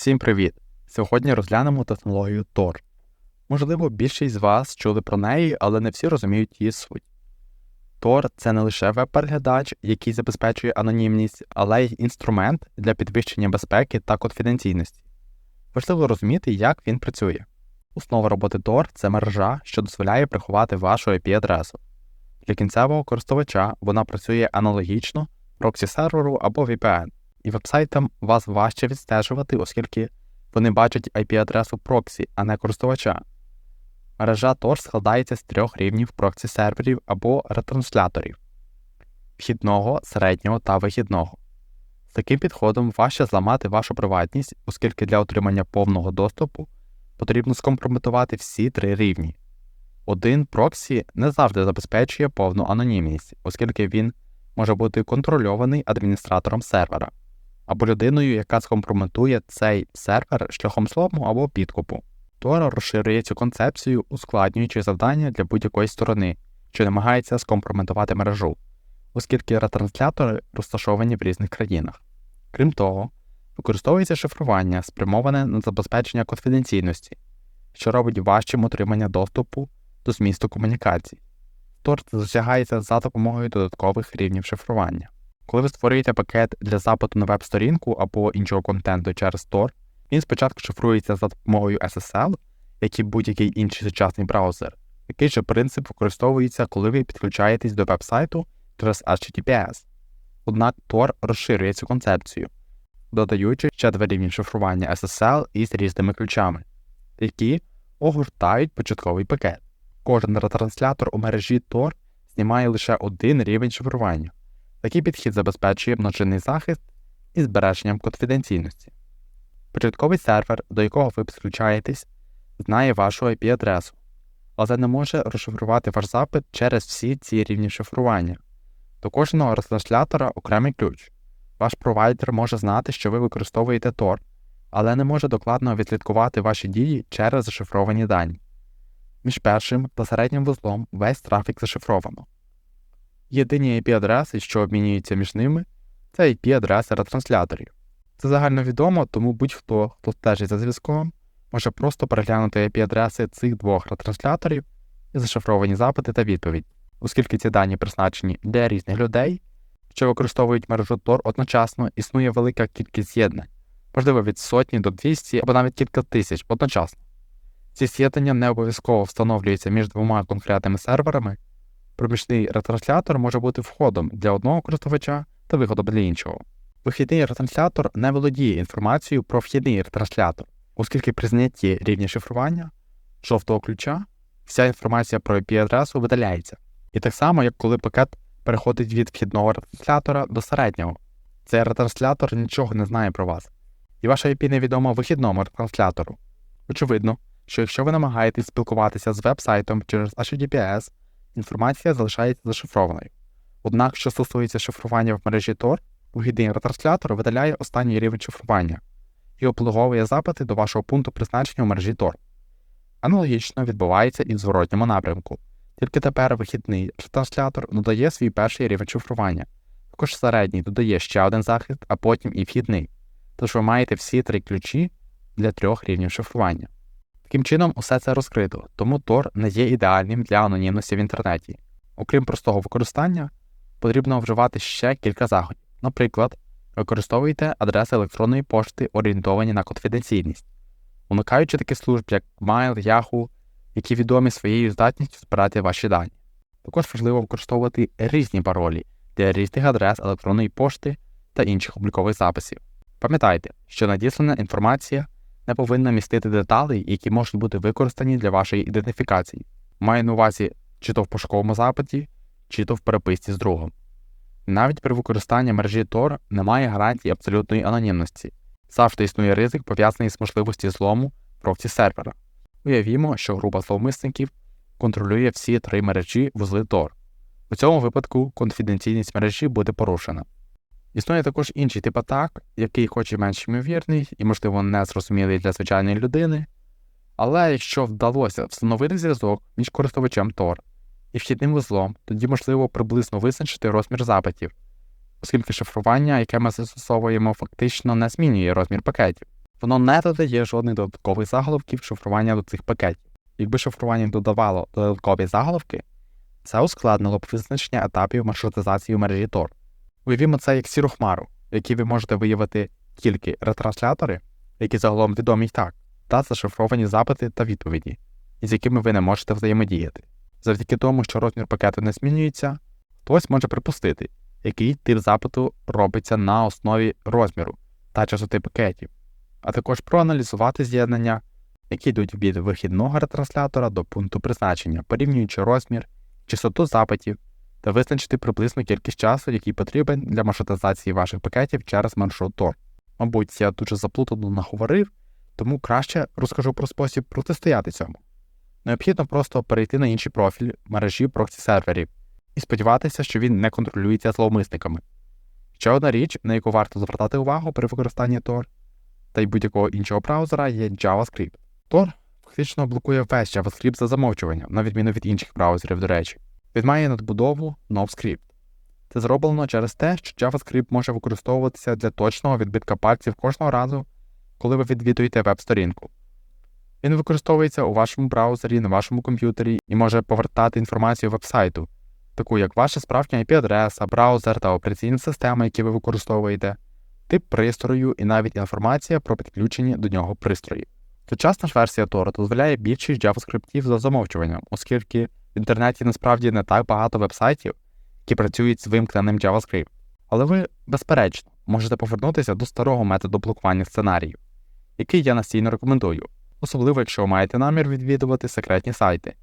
Всім привіт! Сьогодні розглянемо технологію Tor. Можливо, більшість з вас чули про неї, але не всі розуміють її суть. Tor це не лише веб-переглядач, який забезпечує анонімність, але й інструмент для підвищення безпеки та конфіденційності. Важливо розуміти, як він працює. Основа роботи Tor це мережа, що дозволяє приховати вашу IP-адресу. Для кінцевого користувача вона працює аналогічно проксі серверу або VPN і вебсайтам вас важче відстежувати, оскільки вони бачать IP-адресу проксі, а не користувача. Мережа Tor складається з трьох рівнів проксі серверів або ретрансляторів вхідного, середнього та вихідного. З таким підходом важче зламати вашу приватність, оскільки для отримання повного доступу потрібно скомпрометувати всі три рівні. Один проксі не завжди забезпечує повну анонімність, оскільки він може бути контрольований адміністратором сервера або людиною, яка скомпрометує цей сервер шляхом слому або підкупу. Тора розширює цю концепцію, ускладнюючи завдання для будь-якої сторони, що намагається скомпрометувати мережу, оскільки ретранслятори розташовані в різних країнах. Крім того, використовується шифрування, спрямоване на забезпечення конфіденційності, що робить важчим отримання доступу до змісту комунікацій. Тор досягається за допомогою додаткових рівнів шифрування. Коли ви створюєте пакет для запиту на веб-сторінку або іншого контенту через Tor, він спочатку шифрується за допомогою SSL, як і будь-який інший сучасний браузер. Такий же принцип використовується, коли ви підключаєтесь до веб-сайту через HTTPS. Однак Tor розширює цю концепцію, додаючи ще два рівні шифрування SSL із різними ключами, які огортають початковий пакет. Кожен ретранслятор у мережі Tor знімає лише один рівень шифрування. Такий підхід забезпечує множинний захист із збереженням конфіденційності. Початковий сервер, до якого ви підключаєтесь, знає вашу IP-адресу, але не може розшифрувати ваш запит через всі ці рівні шифрування. До кожного розтранслятора окремий ключ. Ваш провайдер може знати, що ви використовуєте Tor, але не може докладно відслідкувати ваші дії через зашифровані дані. Між першим та середнім вузлом весь трафік зашифровано. Єдині IP-адреси, що обмінюються між ними, це IP-адреси ретрансляторів. Це загальновідомо, тому будь-хто, хто стежить за зв'язком, може просто переглянути IP-адреси цих двох ретрансляторів і зашифровані запити та відповідь, оскільки ці дані призначені для різних людей, що використовують мережу Tor одночасно, існує велика кількість з'єднань, можливо від сотні до 200 або навіть кілька тисяч одночасно. Ці з'єднання не обов'язково встановлюються між двома конкретними серверами. Проміжний ретранслятор може бути входом для одного користувача та виходом для іншого. Вихідний ретранслятор не володіє інформацією про вхідний ретранслятор, оскільки при знятті рівня шифрування жовтого ключа вся інформація про IP-адресу видаляється. І так само, як коли пакет переходить від вхідного ретранслятора до середнього, цей ретранслятор нічого не знає про вас, і ваша IP невідома вихідному ретранслятору. Очевидно, що якщо ви намагаєтесь спілкуватися з веб-сайтом через HTTPS, інформація залишається зашифрованою. Однак, що стосується шифрування в мережі Tor, вихідний ретранслятор видаляє останній рівень шифрування і облоговує запити до вашого пункту призначення в мережі Tor. Аналогічно відбувається і в зворотньому напрямку. Тільки тепер вихідний ретранслятор додає свій перший рівень шифрування, також середній додає ще один захист, а потім і вхідний. Тож ви маєте всі три ключі для трьох рівнів шифрування. Таким чином, усе це розкрито, тому Tor не є ідеальним для анонімності в інтернеті. Окрім простого використання, потрібно вживати ще кілька заходів. Наприклад, використовуйте адреси електронної пошти, орієнтовані на конфіденційність, уникаючи таких служб, як Mail, Yahoo, які відомі своєю здатністю збирати ваші дані. Також важливо використовувати різні паролі для різних адрес електронної пошти та інших облікових записів. Пам'ятайте, що надіслана інформація не повинна містити деталей, які можуть бути використані для вашої ідентифікації. Маю на увазі чи то в пошуковому запиті, чи то в переписці з другом. Навіть при використанні мережі Tor немає гарантії абсолютної анонімності. Завжди існує ризик, пов'язаний з можливості злому проксі сервера. Уявімо, що група зловмисників контролює всі три мережі вузли Tor. У цьому випадку конфіденційність мережі буде порушена. Існує також інший тип атак, який хоч і менш ймовірний і, можливо, не зрозумілий для звичайної людини, але якщо вдалося встановити зв'язок між користувачем Tor і вхідним вузлом, тоді можливо приблизно визначити розмір запитів, оскільки шифрування, яке ми застосовуємо, фактично не змінює розмір пакетів. Воно не додає жодних додаткових заголовків шифрування до цих пакетів. Якби шифрування додавало додаткові заголовки, це ускладнило б визначення етапів маршрутизації в мережі Tor. Уявімо це як сіру хмару, в ви можете виявити тільки ретранслятори, які загалом відомі й так, та зашифровані запити та відповіді, із якими ви не можете взаємодіяти. Завдяки тому, що розмір пакету не змінюється, хтось може припустити, який тип запиту робиться на основі розміру та частоти пакетів, а також проаналізувати з'єднання, які йдуть від вихідного ретранслятора до пункту призначення, порівнюючи розмір, частоту запитів та визначити приблизну кількість часу, який потрібен для маршрутизації ваших пакетів через маршрут Tor. Мабуть, я дуже заплутано наговорив, тому краще розкажу про спосіб протистояти цьому. Необхідно просто перейти на інший профіль мережі проксі серверів і сподіватися, що він не контролюється зловмисниками. Ще одна річ, на яку варто звертати увагу при використанні Tor та й будь-якого іншого браузера, є JavaScript. Tor фактично блокує весь JavaScript за замовчуванням, на відміну від інших браузерів, до речі. Він має надбудову NoScript. Це зроблено через те, що JavaScript може використовуватися для точного відбитка пальців кожного разу, коли ви відвідуєте веб-сторінку. Він використовується у вашому браузері, на вашому комп'ютері і може повертати інформацію веб-сайту, таку як ваша справжня IP-адреса, браузер та операційна система, які ви використовуєте, тип пристрою і навіть інформація про підключені до нього пристрої. Сучасна ж версія Tor дозволяє більшість JavaScript за замовчуванням, оскільки в інтернеті насправді не так багато веб-сайтів, які працюють з вимкненим JavaScript. Але ви, безперечно, можете повернутися до старого методу блокування сценаріїв, який я настійно рекомендую, особливо якщо ви маєте намір відвідувати секретні сайти.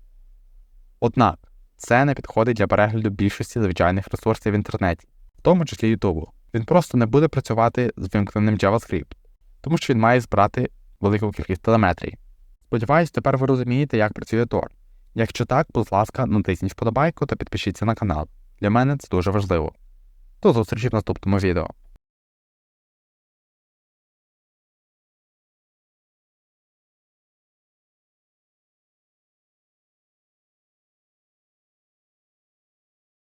Однак це не підходить для перегляду більшості звичайних ресурсів в інтернеті, в тому числі YouTube. Він просто не буде працювати з вимкненим JavaScript, тому що він має збирати велику кількість телеметрії. Сподіваюсь, тепер ви розумієте, як працює Tor. Якщо так, будь ласка, натисніть вподобайку та підпишіться на канал. Для мене це дуже важливо. До зустрічі в наступному відео.